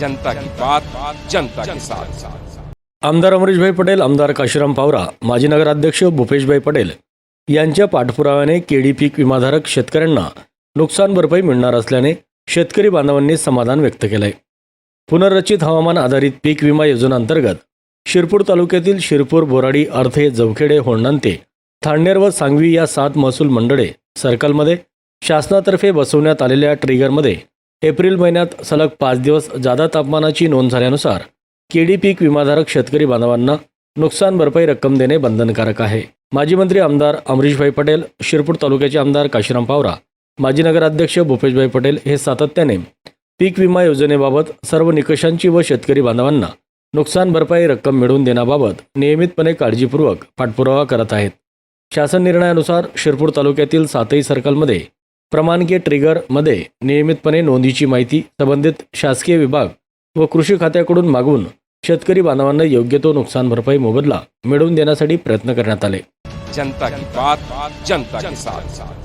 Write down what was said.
जनता की बात जनता के साथ। आमदार अमरीशभाई पटेल आमदार काशीराम पावरा माजी नगराध्यक्ष भूपेशभाई पटेल यांच्या पाठपुराव्याने केडी पीक विमाधारक शेतकऱ्यांना नुकसान भरपाई मिळणार असल्याने शेतकरी बांधवांनी समाधान व्यक्त केलंय. पुनर्रचित हवामान आधारित पीक विमा योजनांतर्गत शिरपूर तालुक्यातील शिरपूर बोराडी अर्थे जवखेडे होंडांते थांडेर व सांगवी या सात महसूल मंडळे सर्कलमध्ये शासनातर्फे बसवण्यात आलेल्या ट्रिगरमध्ये एप्रिल महिन्यात सलग पाच दिवस जादा तापमानाची नोंद झाल्यानुसार केडी पीक विमाधारक शेतकरी बांधवांना नुकसान भरपाई रक्कम देणे बंधनकारक आहे. माजी मंत्री आमदार अमरीशभाई पटेल शिरपूर तालुक्याचे आमदार काशीराम पावरा माजी नगराध्यक्ष भूपेशभाई पटेल हे सातत्याने पीक विमा योजनेबाबत सर्व निकषांची व शेतकरी बांधवांना नुकसान भरपाई रक्कम मिळवून देण्याबाबत नियमितपणे काळजीपूर्वक पाठपुरावा करत आहेत. शासन निर्णयानुसार शिरपूर तालुक्यातील सातही सर्कलमध्ये प्रमाणकीय ट्रिगरमध्ये नियमितपणे नोंदीची माहिती संबंधित शासकीय विभाग व कृषी खात्याकडून मागून शेतकरी बांधवांना योग्य तो नुकसान भरपाई मोबदला मिळवून देण्यासाठी प्रयत्न करण्यात आले. जनता की बात जनता के साथ.